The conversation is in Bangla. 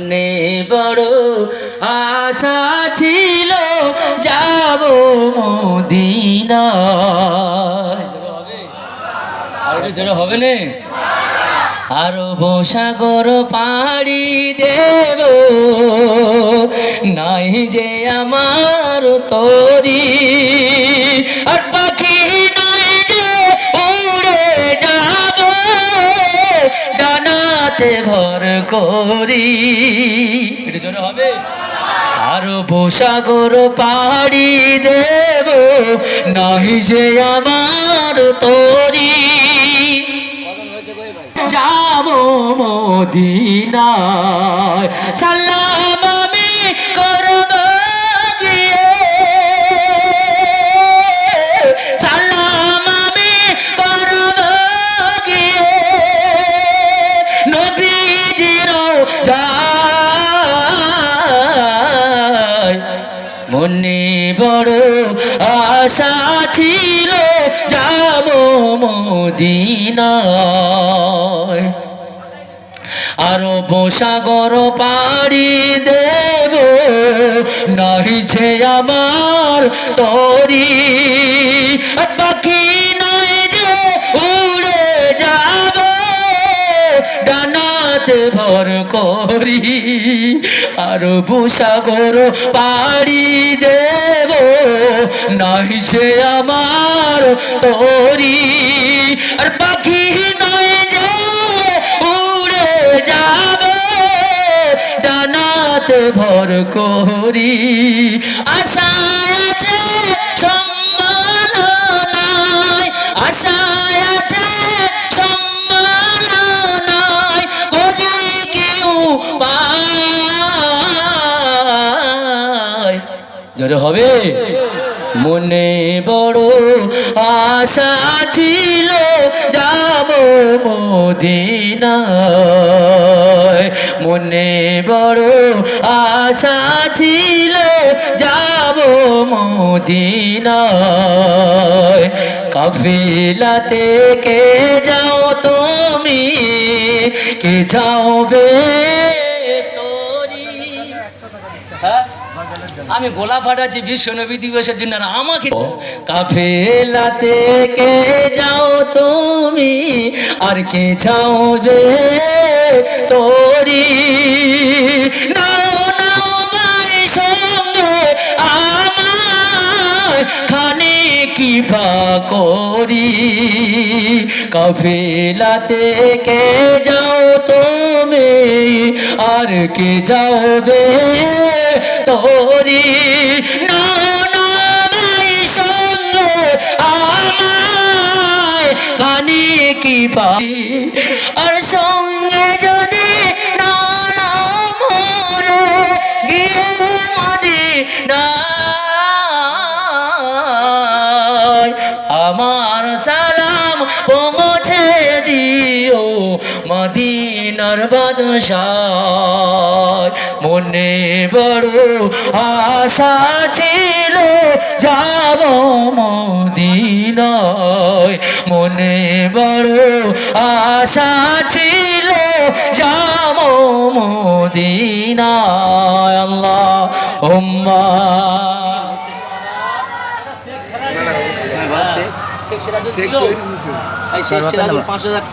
মনে বড় আশা ছিল, যাব মদিনা হবে না? আর সাগর পাড়ি দেব। নাই যে আমার তরী। ডানাতে ভর করি। এটা জোরে হবে? আরও বসাগর পাড়ি দেব নাই যে আমার তরি। যাব মদিনায়। সালাম আমি করব মনে বড় আশা ছিল, যাব মদিনায়। আরও বসাগর পাড়ি দেব, নহিছে আমার তরি। পাখি নয় ভর করি, আর ভূসাগর পাড়ি দেব। নহিছে আমার তরি, আর পাখি নয় যে উড়ে যাব। ডানাতে ভর করি, আশায় আছে সম্মাননায় আশায় জোরে হবে। মনে বড় আশা ছিল, যাব মদিনায়। মনে বড় আশা ছিল, যাব মদিনায়। কাফিলাতে কে যাও তুমি, কে যাওবে তোরি হ্যাঁ? আমি গোলা ফাটাচ্ছি বিশ্ব নবী দিবসের জন্য আর আমাকে কাফেলাতে কে যাও তুমি? আর কে যাও বে তোরি? কাফেলাতে কে যাও তুমি? আর কে যাবে তোরি? না কি পাই? আর সঙ্গে মদিনার বাদশাহ মনে বড় আশা ছিল যাব মদিনায়। মনে বড় আশা ছিল যাব মদিনায়। আল্লাহ উম্মা। শেখ সিরাজুল পাঁচ হাজার